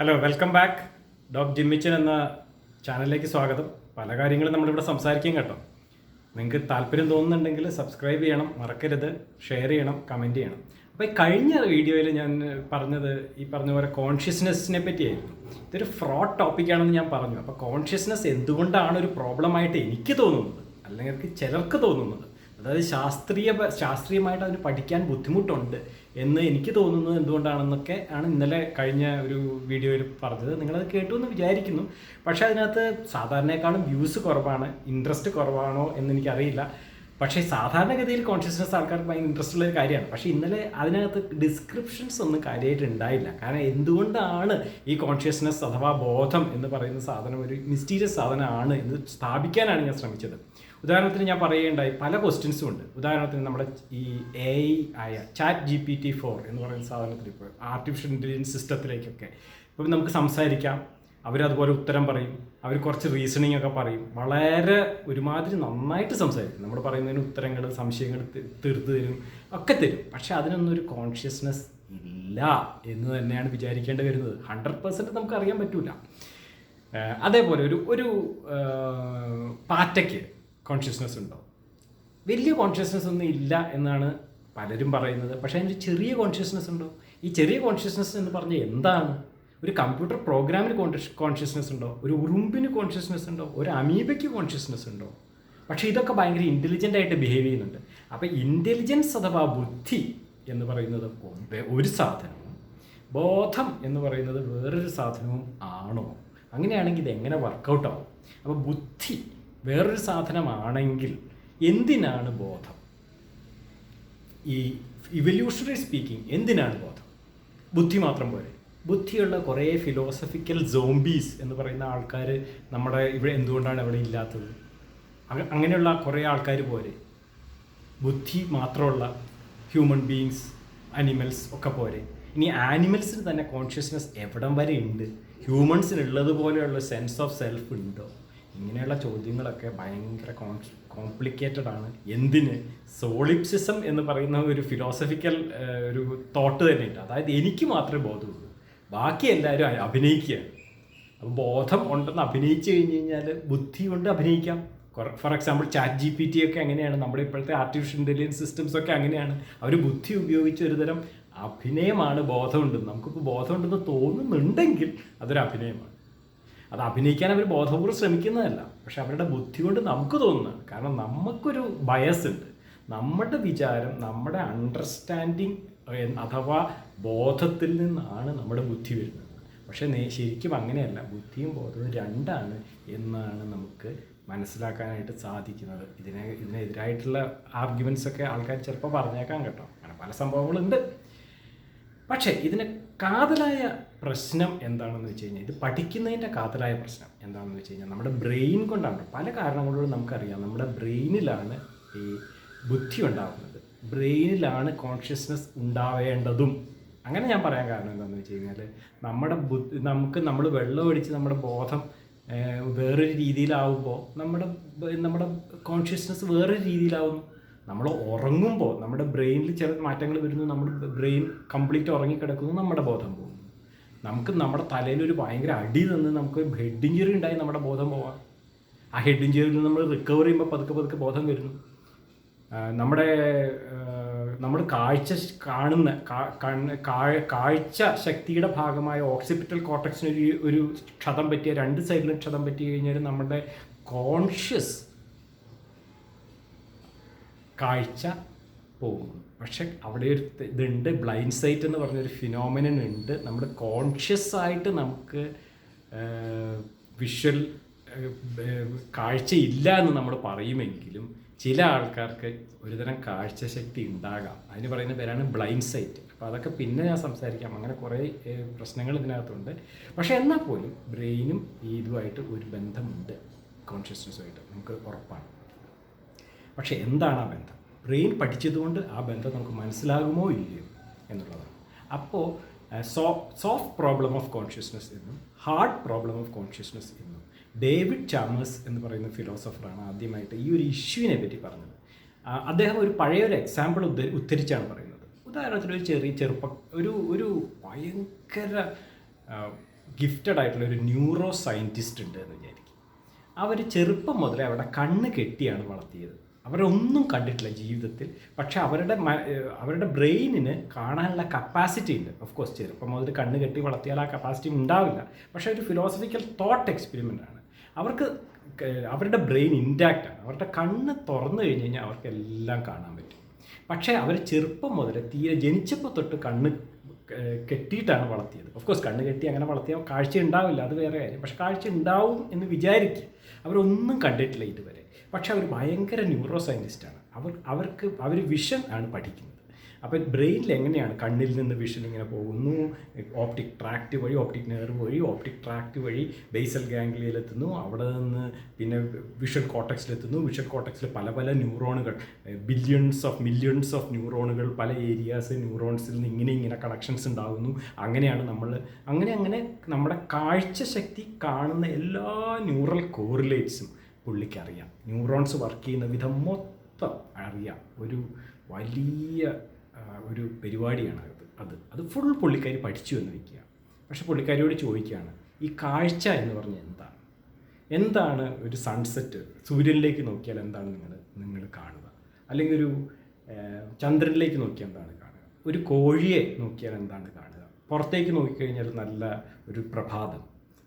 Hello welcome back doc Jimmichan എന്ന ചാനലിലേക്ക് സ്വാഗതം. പല കാര്യങ്ങളും നമ്മളിവിടെ സംസാരിക്കും കേട്ടോ. നിങ്ങൾക്ക് താല്പര്യം തോന്നുന്നുണ്ടെങ്കിൽ സബ്സ്ക്രൈബ് ചെയ്യണം മറക്കരുത് ഷെയർ ചെയ്യണം കമന്റ് ചെയ്യണം. അപ്പോൾ ഈ കഴിഞ്ഞ വീഡിയോയിൽ ഞാൻ പറഞ്ഞത് ഈ പറഞ്ഞ പോലെ കോൺഷ്യസ്നെസ്സിനെ പറ്റിയായിരുന്നു. ഇതൊരു ഫ്രോഡ് ടോപ്പിക്കാണെന്ന് ഞാൻ പറഞ്ഞു. അപ്പോൾ കോൺഷ്യസ്നെസ് എന്തുകൊണ്ടാണ് ഒരു പ്രോബ്ലമായിട്ട് എനിക്ക് തോന്നുന്നത്? അല്ലെങ്കിൽ ചിലർക്ക് തോന്നുന്നത്? അതായത് ശാസ്ത്രീയ ശാസ്ത്രീയമായിട്ട് അതിന് പഠിക്കാൻ ബുദ്ധിമുട്ടുണ്ട് എന്ന് എനിക്ക് തോന്നുന്നത് എന്തുകൊണ്ടാണെന്നൊക്കെ ആണ് ഇന്നലെ കഴിഞ്ഞ ഒരു വീഡിയോയിൽ പറഞ്ഞത്. നിങ്ങളത് കേട്ടു എന്ന് വിചാരിക്കുന്നു. പക്ഷേ അതിനകത്ത് സാധാരണയെക്കാളും വ്യൂസ് കുറവാണ് ഇൻട്രസ്റ്റ് കുറവാണോ എന്ന് എനിക്കറിയില്ല. പക്ഷേ സാധാരണഗതിയിൽ കോൺഷ്യസ്നസ് ആൾക്കാർക്ക് ഭയങ്കര ഇൻട്രസ്റ്റ് ഉള്ള ഒരു കാര്യമാണ്. പക്ഷേ ഇന്നലെ അതിനകത്ത് ഡിസ്ക്രിപ്ഷൻസ് ഒന്നും കാര്യമായിട്ട് ഉണ്ടായില്ല. കാരണം എന്തുകൊണ്ടാണ് ഈ കോൺഷ്യസ്നസ് അഥവാ ബോധം എന്ന് പറയുന്ന സാധനം ഒരു മിസ്റ്റീരിയസ് സാധനമാണ് എന്ന് സ്ഥാപിക്കാനാണ് ഞാൻ ശ്രമിച്ചത്. ഉദാഹരണത്തിന് ഞാൻ പറയുകയുണ്ടായി പല ക്വസ്റ്റ്യൻസും ഉണ്ട്. ഉദാഹരണത്തിന് നമ്മുടെ ഈ എ ഐ ആയ chat G P T four എന്ന് പറയുന്ന സാധനത്തിൽ ഇപ്പോൾ ആർട്ടിഫിഷ്യൽ ഇന്റലിജൻസ് സിസ്റ്റത്തിലേക്കൊക്കെ ഇപ്പം നമുക്ക് സംസാരിക്കാം. അവരതുപോലെ ഉത്തരം പറയും. അവർ കുറച്ച് റീസണിങ് ഒക്കെ പറയും. വളരെ ഒരുമാതിരി നന്നായിട്ട് സംസാരിക്കും. നമ്മൾ പറയുന്നതിന് ഉത്തരങ്ങൾ സംശയങ്ങൾ തീർത്ത് തരും ഒക്കെ തരും. പക്ഷെ അതിനൊന്നും ഒരു കോൺഷ്യസ്നെസ് ഇല്ല എന്ന് തന്നെയാണ് വിചാരിക്കേണ്ടി വരുന്നത്. ഹൺഡ്രഡ് പെർസെന്റ് നമുക്ക് അറിയാൻ പറ്റില്ല അതേപോലെ ഒരു ഒരു പാറ്റയ്ക്ക് കോൺഷ്യസ്നെസ് ഉണ്ടോ വലിയ കോൺഷ്യസ്നെസ് ഒന്നും ഇല്ല എന്നാണ് പലരും പറയുന്നത്. പക്ഷേ അതിന്റെ ചെറിയ കോൺഷ്യസ്നെസ് ഉണ്ടോ? ഈ ചെറിയ കോൺഷ്യസ്നെസ് എന്ന് പറഞ്ഞാൽ എന്താണ്? ഒരു കമ്പ്യൂട്ടർ പ്രോഗ്രാമിന് കോൺഷ്യസ്നെസ് ഉണ്ടോ? ഒരു ഉറുമ്പിന് കോൺഷ്യസ്നെസ് ഉണ്ടോ? ഒരു അമീബയ്ക്ക് കോൺഷ്യസ്നെസ് ഉണ്ടോ? പക്ഷേ ഇതൊക്കെ ഭയങ്കര ഇന്റലിജന്റ് ആയിട്ട് ബിഹേവ് ചെയ്യുന്നുണ്ട്. അപ്പോൾ ഇന്റലിജൻസ് അഥവാ ബുദ്ധി എന്ന് പറയുന്നത് ഒരു സാധനവും ബോധം എന്ന് പറയുന്നത് വേറൊരു സാധനവും ആണോ? അങ്ങനെയാണെങ്കിൽ ഇത് എങ്ങനെ വർക്കൗട്ടാവും അപ്പോൾ ബുദ്ധി വേറൊരു സാധനമാണെങ്കിൽ എന്തിനാണ് ബോധം? ഈ ഇവല്യൂഷണറി സ്പീക്കിംഗ് എന്തിനാണ് ബോധം? ബുദ്ധി മാത്രം പോരെ. ബുദ്ധിയുള്ള കുറേ ഫിലോസഫിക്കൽ സോംബീസ് എന്ന് പറയുന്ന ആൾക്കാർ നമ്മുടെ ഇവിടെ എന്തുകൊണ്ടാണ് ഇവിടെ ഇല്ലാത്തത്? അങ്ങ- അങ്ങനെയുള്ള കുറേ ആൾക്കാർ പോരെ. ബുദ്ധി മാത്രമുള്ള ഹ്യൂമൻ ബീങ്സ് അനിമൽസ് ഒക്കെ പോരെ. ഇനി ആനിമൽസിന് തന്നെ കോൺഷ്യസ്നെസ് എവിടം വരെ ഉണ്ട്? ഹ്യൂമൻസിനുള്ളത് പോലെയുള്ള സെൻസ് ഓഫ് സെൽഫ് ഉണ്ടോ? ഇങ്ങനെയുള്ള ചോദ്യങ്ങളൊക്കെ ഭയങ്കര കോംപ്ലിക്കേറ്റഡ് ആണ്. എന്തിന്? സോളിപ്സിസം എന്ന് പറയുന്ന ഒരു ഫിലോസഫിക്കൽ ഒരു തോട്ട് തന്നെ ഉണ്ട് അതായത് എനിക്ക് മാത്രമേ ബോധമുള്ളൂ. ബാക്കി എല്ലാവരും അഭിനയിക്കുക. അഭിനയിക്കുകയാണ് അപ്പോൾ ബോധം ഉണ്ടെന്ന് അഭിനയിച്ചു കഴിഞ്ഞ് കഴിഞ്ഞാൽ ബുദ്ധി കൊണ്ട് അഭിനയിക്കാം. For example chat G P T ഒക്കെ അങ്ങനെയാണ്. നമ്മുടെ ഇപ്പോഴത്തെ ആർട്ടിഫിഷ്യൽ ഇന്റലിജൻസ് സിസ്റ്റംസ് ഒക്കെ അങ്ങനെയാണ്. അവർ ബുദ്ധി ഉപയോഗിച്ച് ഒരുതരം അഭിനയമാണ് ബോധമുണ്ടെന്ന്. നമുക്കിപ്പോൾ ബോധമുണ്ടെന്ന് തോന്നുന്നുണ്ടെങ്കിൽ അതൊരു അഭിനയമാണ്. അത് അഭിനയിക്കാൻ അവർ ബോധപൂർവം ശ്രമിക്കുന്നതല്ല. പക്ഷെ അവരുടെ ബുദ്ധി കൊണ്ട് നമുക്ക് തോന്നുന്നതാണ്. കാരണം നമുക്കൊരു ബയസ് ഉണ്ട് നമ്മുടെ വിചാരം നമ്മുടെ അണ്ടർസ്റ്റാൻഡിങ് അഥവാ ബോധത്തിൽ നിന്നാണ് നമ്മുടെ ബുദ്ധി വരുന്നത്. പക്ഷേ ശരിക്കും അങ്ങനെയല്ല. ബുദ്ധിയും ബോധവും രണ്ടാണ് എന്നാണ് നമുക്ക് മനസ്സിലാക്കാനായിട്ട് സാധിക്കുന്നത്. ഇതിനെ ഇതിനെതിരായിട്ടുള്ള ആർഗ്യുമെൻസ് ഒക്കെ ആൾക്കാർ ചിലപ്പോൾ പറഞ്ഞേക്കാം കേട്ടോ. അങ്ങനെ പല സംഭവങ്ങളുണ്ട്. പക്ഷേ ഇതിന് കാതലായ പ്രശ്നം എന്താണെന്ന് വെച്ച് കഴിഞ്ഞാൽ ഇത് പഠിക്കുന്നതിന്റെ കാതലായ പ്രശ്നം എന്താണെന്ന് വെച്ച് കഴിഞ്ഞാൽ നമ്മുടെ ബ്രെയിൻ കൊണ്ടാണ്. പല കാരണങ്ങളോടും നമുക്കറിയാം. നമ്മുടെ ബ്രെയിനിലാണ് ഈ ബുദ്ധി ഉണ്ടാകുന്നത് ബ്രെയിനിലാണ് കോൺഷ്യസ്നസ് ഉണ്ടാവേണ്ടതും. അങ്ങനെ ഞാൻ പറയാൻ കാരണം എന്താണെന്ന് വെച്ച് കഴിഞ്ഞാൽ നമ്മുടെ ബുദ്ധി നമുക്ക് നമ്മൾ വെള്ളം ഒഴിച്ച് നമ്മുടെ ബോധം വേറൊരു രീതിയിലാവുമ്പോൾ നമ്മുടെ നമ്മുടെ കോൺഷ്യസ്നെസ് വേറൊരു രീതിയിലാവുന്നു. നമ്മൾ ഉറങ്ങുമ്പോൾ നമ്മുടെ ബ്രെയിനിൽ ചില മാറ്റങ്ങൾ വരുന്നു നമ്മുടെ ബ്രെയിൻ കംപ്ലീറ്റ് ഉറങ്ങിക്കിടക്കുന്നു നമ്മുടെ ബോധം പോകും. നമുക്ക് നമ്മുടെ തലയിൽ ഒരു ഭയങ്കര അടി തന്ന് നമുക്ക് ഹെഡ് ഇഞ്ചുറി ഉണ്ടായി നമ്മുടെ ബോധം പോവാം. ആ ഹെഡ് ഇഞ്ചുറിയിൽ നമ്മൾ റിക്കവർ ചെയ്യുമ്പോൾ പതുക്കെ പതുക്കെ ബോധം വരുന്നു. നമ്മുടെ നമ്മൾ കാഴ്ച കാണുന്ന കാഴ്ച ശക്തിയുടെ ഭാഗമായ ഓക്സിപിറ്റൽ കോട്ടക്സിന് ഒരു ഒരു ക്ഷതം പറ്റിയ രണ്ട് സൈഡിലും ക്ഷതം പറ്റി കഴിഞ്ഞാൽ നമ്മുടെ കോൺഷ്യസ് കാഴ്ച പോകും പക്ഷെ അവിടെ ഒരു ഇതുണ്ട് ബ്ലൈൻഡ് സൈറ്റ് എന്ന് പറഞ്ഞൊരു ഫിനോമിനൻ ഉണ്ട്. നമ്മൾ കോൺഷ്യസ് ആയിട്ട് നമുക്ക് വിഷ്വൽ കാഴ്ചയില്ല എന്ന് നമ്മൾ പറയുമെങ്കിലും ചില ആൾക്കാർക്ക് ഒരുതരം കാഴ്ചശക്തി ഉണ്ടാകാം. അതിന് പറയുന്ന പേരാണ് ബ്ലൈൻഡ് സൈറ്റ്. അപ്പോൾ അതൊക്കെ പിന്നെ ഞാൻ സംസാരിക്കാം. അങ്ങനെ കുറേ പ്രശ്നങ്ങൾ ഇതിനകത്തുണ്ട്. പക്ഷേ എന്നാൽ പോലും ബ്രെയിനും ഇതുമായിട്ട് ഒരു ബന്ധമുണ്ട് കോൺഷ്യസ്നെസ്സുമായിട്ട് നമുക്ക് ഉറപ്പാണ്. പക്ഷേ എന്താണ് ആ ബന്ധം? ബ്രെയിൻ പഠിച്ചതുകൊണ്ട് ആ ബന്ധം നമുക്ക് മനസ്സിലാകുമോ ഇല്ലയോ എന്നുള്ളതാണ്. അപ്പോൾ so soft problem of consciousness എന്നും ഹാർഡ് പ്രോബ്ലം ഓഫ് കോൺഷ്യസ്നസ് എന്നും ഡേവിഡ് ചാമേഴ്സ് എന്ന് പറയുന്ന ഫിലോസഫറാണ് ആദ്യമായിട്ട് ഈ ഒരു ഇഷ്യൂവിനെ പറ്റി പറഞ്ഞത്. അദ്ദേഹം ഒരു പഴയൊരു എക്സാമ്പിൾ ഉദ്ധ ഉദ്ധരിച്ചാണ് പറയുന്നത്. ഉദാഹരണത്തിന് ഒരു ചെറിയ ചെറുപ്പ ഒരു ഒരു ഭയങ്കര ഗിഫ്റ്റഡ് ആയിട്ടുള്ള ഒരു ന്യൂറോ സയന്റിസ്റ്റ് ഉണ്ട് എന്ന് വിചാരിക്കും. അവർ ചെറുപ്പം മുതലേ അവിടെ കണ്ണ് കെട്ടിയാണ് വളർത്തിയത്. അവരൊന്നും കണ്ടിട്ടില്ല ജീവിതത്തിൽ. പക്ഷെ അവരുടെ അവരുടെ ബ്രെയിനിന് കാണാനുള്ള കപ്പാസിറ്റി ഉണ്ട്. ഓഫ് കോഴ്സ് ചെറുപ്പം മുതൽ കണ്ണ് കെട്ടി വളർത്തിയാൽ ആ കപ്പാസിറ്റി ഉണ്ടാവില്ല. പക്ഷേ ഒരു ഫിലോസഫിക്കൽ തോട്ട് എക്സ്പെരിമെന്റ് ആണ്. അവർക്ക് അവരുടെ ബ്രെയിൻ ഇന്റാക്റ്റ് ആണ്. അവരുടെ കണ്ണ് തുറന്നു കഴിഞ്ഞ് കഴിഞ്ഞാൽ അവർക്ക് എല്ലാം കാണാൻ പറ്റും. പക്ഷേ അവർ ചെറുപ്പം മുതൽ തീരെ ജനിച്ചപ്പോൾ തൊട്ട് കണ്ണ് കെട്ടിയിട്ടാണ് വളർത്തിയത്. ഓഫ് കോഴ്സ് കണ്ണ് കെട്ടി അങ്ങനെ വളർത്തിയാൽ കാഴ്ച ഉണ്ടാവില്ല. അത് വേറെ കാര്യം. പക്ഷേ കാഴ്ച ഉണ്ടാവും എന്ന് വിചാരിക്കുക അവരൊന്നും കണ്ടിട്ടില്ല ഇതുവരെ. പക്ഷെ അവർ ഭയങ്കര ന്യൂറോ സയന്റിസ്റ്റാണ് അവർ അവർക്ക് അവർ വിഷൻ ആണ് പഠിക്കുന്നത്. അപ്പോൾ ബ്രെയിനിൽ എങ്ങനെയാണ്? കണ്ണിൽ നിന്ന് വിഷൻ ഇങ്ങനെ പോകുന്നു ഓപ്റ്റിക് ട്രാക്റ്റ് വഴി ഓപ്റ്റിക് നെർവ് വഴി ഓപ്റ്റിക് ട്രാക്റ്റ് വഴി ബേസൽ ഗാംഗ്ലിയയിലെത്തുന്നു അവിടെ നിന്ന് പിന്നെ വിഷൻ കോട്ടക്സിലെത്തുന്നു വിഷൻ കോട്ടക്സിൽ പല പല ന്യൂറോണുകൾ ബില്യൺസ് ഓഫ് മില്യൺസ് ഓഫ് ന്യൂറോണുകൾ പല ഏരിയാസ് ന്യൂറോൺസിൽ നിന്ന് ഇങ്ങനെ ഇങ്ങനെ കണക്ഷൻസ് ഉണ്ടാകുന്നു. അങ്ങനെയാണ് നമ്മൾ അങ്ങനെ അങ്ങനെ നമ്മുടെ കാഴ്ചശക്തി കാണുന്ന എല്ലാ ന്യൂറൽ കോറിലേറ്റ്സും പുള്ളിക്ക് അറിയാം ന്യൂറോൺസ് വർക്ക് ചെയ്യുന്ന വിധം മൊത്തം അറിയാം. ഒരു വലിയ ഒരു പരിപാടിയാണ് അത്. അത് അത് ഫുൾ പുള്ളിക്കാരി പഠിച്ചു എന്ന് വയ്ക്കുക. പക്ഷെ പുള്ളിക്കാരിയോട് ചോദിക്കുകയാണ് ഈ കാഴ്ച എന്ന് പറഞ്ഞാൽ എന്താണ്? എന്താണ് ഒരു സൺസെറ്റ് സൂര്യനിലേക്ക് നോക്കിയാൽ എന്താണ് നിങ്ങൾ നിങ്ങൾ കാണുക? അല്ലെങ്കിൽ ഒരു ചന്ദ്രനിലേക്ക് നോക്കിയാൽ എന്താണ് കാണുക? ഒരു കോഴിയെ നോക്കിയാൽ എന്താണ് കാണുക? പുറത്തേക്ക് നോക്കിക്കഴിഞ്ഞാൽ നല്ല ഒരു പ്രഭാതം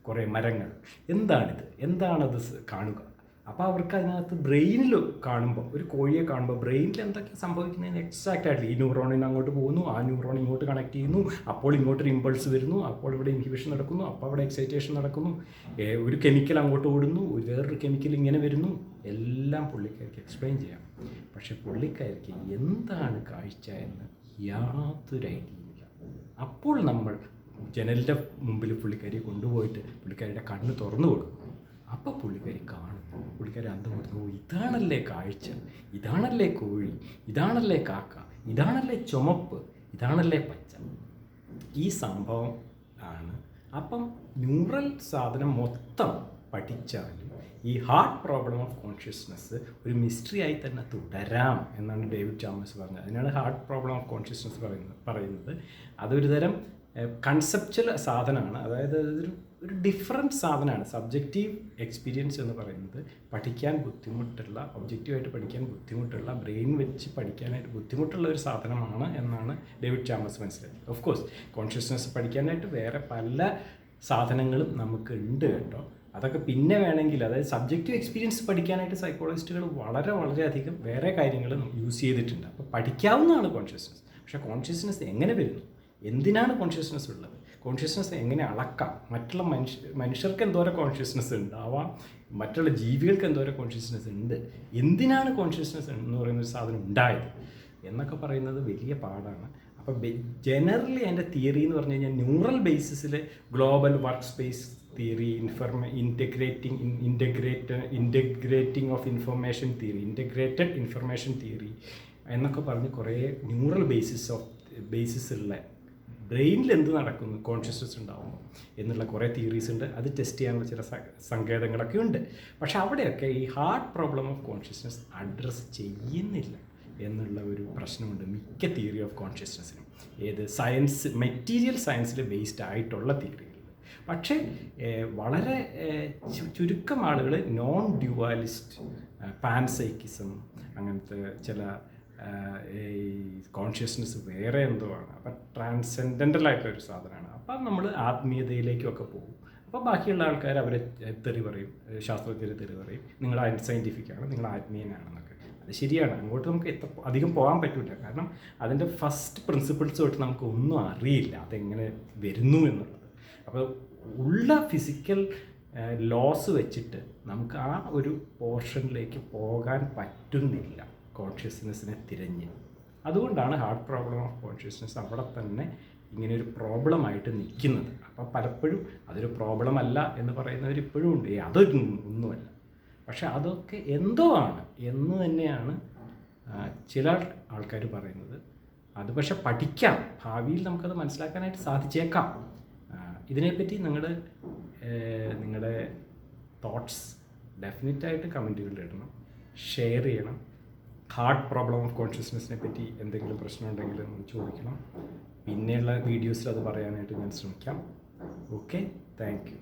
കുറേ മരങ്ങൾ. എന്താണിത്? എന്താണത് കാണുക? അപ്പോൾ അവർക്ക് അതിനകത്ത് ബ്രെയിനിൽ കാണുമ്പോൾ ഒരു കോഴിയെ കാണുമ്പോൾ ബ്രെയിനിൽ എന്തൊക്കെ സംഭവിക്കുന്നതിന് എക്സാക്റ്റ് ആയിട്ട് ഈ ന്യൂറോണിന് അങ്ങോട്ട് പോകുന്നു ആ ന്യൂറോൺ ഇങ്ങോട്ട് കണക്ട് ചെയ്യുന്നു അപ്പോൾ ഇങ്ങോട്ട് ഒരു ഇമ്പൾസ് വരുന്നു അപ്പോൾ ഇവിടെ ഇൻഹിബിഷൻ നടക്കുന്നു അപ്പോൾ അവിടെ എക്സൈറ്റേഷൻ നടക്കുന്നു. ഒരു കെമിക്കൽ അങ്ങോട്ട് ഓടുന്നു വേറൊരു കെമിക്കൽ ഇങ്ങനെ വരുന്നു. എല്ലാം പുള്ളിക്കാർക്ക് എക്സ്പ്ലെയിൻ ചെയ്യാം. പക്ഷേ പുള്ളിക്കാർക്ക് എന്താണ് കാഴ്ച എന്ന് യാതൊരു ഐഡിയയില്ല അപ്പോൾ നമ്മൾ ജനലിന്റെ മുമ്പിൽ പുള്ളിക്കാരിയെ കൊണ്ടുപോയിട്ട് പുള്ളിക്കാരിയുടെ കണ്ണ് തുറന്നു കൊടുക്കും. അപ്പോൾ പുള്ളിക്കാരി കാണും പുള്ളിക്കാരി അന്തം കൊടുത്തു "ഓ, ഇതാണല്ലേ കാഴ്ച. ഇതാണല്ലേ കോഴി. ഇതാണല്ലേ കാക്ക. ഇതാണല്ലേ ചുമപ്പ്. ഇതാണല്ലേ പച്ച. ഈ സംഭവം ആണ്. അപ്പം ന്യൂറൽ സാധനം മൊത്തം പഠിച്ചാലും ഈ ഹാർട്ട് പ്രോബ്ലം ഓഫ് കോൺഷ്യസ്നെസ് ഒരു മിസ്റ്ററി ആയി തന്നെ തുടരാം എന്നാണ് ഡേവിഡ് ചാമസ് പറഞ്ഞത്. അതിനാണ് ഹാർട്ട് പ്രോബ്ലം ഓഫ് കോൺഷ്യസ്നെസ് പറയുന്നത്. പറയുന്നത്. അതൊരു തരം കൺസെപ്ച്വൽ സാധനമാണ്. അതായത് അതൊരു ഒരു ഡിഫറെന്റ് സാധനമാണ്. സബ്ജക്റ്റീവ് എക്സ്പീരിയൻസ് എന്ന് പറയുന്നത് പഠിക്കാൻ ബുദ്ധിമുട്ടുള്ള ഒബ്ജക്റ്റീവായിട്ട് പഠിക്കാൻ ബുദ്ധിമുട്ടുള്ള ബ്രെയിൻ വെച്ച് പഠിക്കാനായിട്ട് ബുദ്ധിമുട്ടുള്ള ഒരു സാധനമാണ് എന്നാണ് ഡേവിഡ് ചാമസ് മനസ്സിലാക്കിയത് ഓഫ് കോഴ്സ് കോൺഷ്യസ്നസ് പഠിക്കാനായിട്ട് വേറെ പല സാധനങ്ങളും നമുക്ക് ഉണ്ട് കേട്ടോ. അതൊക്കെ പിന്നെ വേണമെങ്കിൽ അതായത് സബ്ജക്റ്റീവ് എക്സ്പീരിയൻസ് പഠിക്കാനായിട്ട് സൈക്കോളജിസ്റ്റുകൾ വളരെ വളരെയധികം വേറെ കാര്യങ്ങൾ യൂസ് ചെയ്തിട്ടുണ്ട്. അപ്പോൾ പഠിക്കാവുന്നതാണ് കോൺഷ്യസ്നസ് പക്ഷേ കോൺഷ്യസ്നസ് എങ്ങനെ വരുന്നു? എന്തിനാണ് കോൺഷ്യസ്നസ് ഉള്ളത്? കോൺഷ്യസ്നെസ് എങ്ങനെ അളക്കാം? മറ്റുള്ള മനുഷ്യ മനുഷ്യർക്ക് എന്തോരം കോൺഷ്യസ്നസ് ഉണ്ടാവാം? മറ്റുള്ള ജീവികൾക്ക് എന്തോരം കോൺഷ്യസ്നസ് ഉണ്ട്? എന്തിനാണ് കോൺഷ്യസ്നെസ് എന്ന് പറയുന്ന ഒരു സാധനം ഉണ്ടായത്? എന്നൊക്കെ പറയുന്നത് വലിയ പാടാണ്. അപ്പോൾ ജനറലി അതിന്റെ തിയറി എന്ന് പറഞ്ഞു കഴിഞ്ഞാൽ neural ബേസിസിൽ global workspace theory information integrating integrate integrating of information theory integrated information theory എന്നൊക്കെ പറഞ്ഞ് കുറേ ന്യൂറൽ ബേസിസ് ഓഫ് ബേസിസ് ഉള്ള ബ്രെയിനിൽ എന്ത് നടക്കുന്നു? കോൺഷ്യസ്നസ് ഉണ്ടാവുന്നു എന്നുള്ള കുറേ തിയറീസ് ഉണ്ട്. അത് ടെസ്റ്റ് ചെയ്യാനുള്ള ചില സങ്കേതങ്ങളൊക്കെ ഉണ്ട്. പക്ഷെ അവിടെയൊക്കെ ഈ heart problem of consciousness address ചെയ്യുന്നില്ല എന്നുള്ള ഒരു പ്രശ്നമുണ്ട് മിക്ക തിയറി ഓഫ് കോൺഷ്യസ്നസ്സിനും ഏത് സയൻസ് മെറ്റീരിയൽ സയൻസിൽ ബേസ്ഡ് ആയിട്ടുള്ള തിയറി പക്ഷേ വളരെ ചുരുക്കം ആളുകൾ നോൺ ഡ്യുവാലിസ്റ്റ് പാൻസൈക്കിസം അങ്ങനത്തെ ചില ഈ കോൺഷ്യസ്നെസ് വേറെ എന്തോ ആണ്. അപ്പം ട്രാൻസെൻഡന്റൽ ആയിട്ടുള്ള ഒരു സാധനമാണ്. അപ്പം നമ്മൾ ആത്മീയതയിലേക്കൊക്കെ പോകും. അപ്പോൾ ബാക്കിയുള്ള ആൾക്കാർ അവരെ തെറി പറയും ശാസ്ത്രജ്ഞരെ തെറി പറയും. നിങ്ങൾ സയന്റിഫിക് ആണ് നിങ്ങൾ ആത്മീയനാണെന്നൊക്കെ. അത് ശരിയാണ്. അങ്ങോട്ട് നമുക്ക് എത്ര അധികം പോകാൻ പറ്റില്ല കാരണം അതിന്റെ ഫസ്റ്റ് പ്രിൻസിപ്പിൾസ് തൊട്ട് നമുക്ക് ഒന്നും അറിയില്ല. അതെങ്ങനെ വരുന്നു എന്നുള്ളത്. അപ്പോൾ ഉള്ള ഫിസിക്കൽ ലോസ് വെച്ചിട്ട് നമുക്ക് ആ ഒരു പോർഷനിലേക്ക് പോകാൻ പറ്റുന്നില്ല. കോൺഷ്യസ്നെസ്സിനെ തിരഞ്ഞ്. അതുകൊണ്ടാണ് ഹാർട്ട് പ്രോബ്ലം ഓഫ് കോൺഷ്യസ്നെസ് അവിടെ തന്നെ ഇങ്ങനെ ഒരു പ്രോബ്ലമായിട്ട് നിൽക്കുന്നത്. അപ്പോൾ പലപ്പോഴും അതൊരു പ്രോബ്ലം അല്ല എന്ന് പറയുന്നവർ ഇപ്പോഴും ഉണ്ട്. അതൊന്നും ഒന്നുമല്ല. പക്ഷെ അതൊക്കെ എന്തോ ആണ്. എന്ന് തന്നെയാണ് ചില ആൾക്കാർ പറയുന്നത്. അത് പക്ഷെ പഠിക്കാം. ഭാവിയിൽ നമുക്കത് മനസ്സിലാക്കാനായിട്ട് സാധിച്ചേക്കാം. ഇതിനെപ്പറ്റി നിങ്ങൾ നിങ്ങളുടെ തോട്ട്സ് ഡെഫിനറ്റായിട്ട് കമന്റുകളിൽ ഇടണം. ഷെയർ ചെയ്യണം. ഹാർട്ട് പ്രോബ്ലം ഓഫ് കോൺഷ്യസ്നെസ്സിനെ പറ്റി എന്തെങ്കിലും പ്രശ്നം ഉണ്ടെങ്കിൽ ഒന്ന് ചോദിക്കണം. പിന്നെയുള്ള വീഡിയോസിൽ അത് പറയാനായിട്ട് ഞാൻ ശ്രമിക്കാം. Okay thank you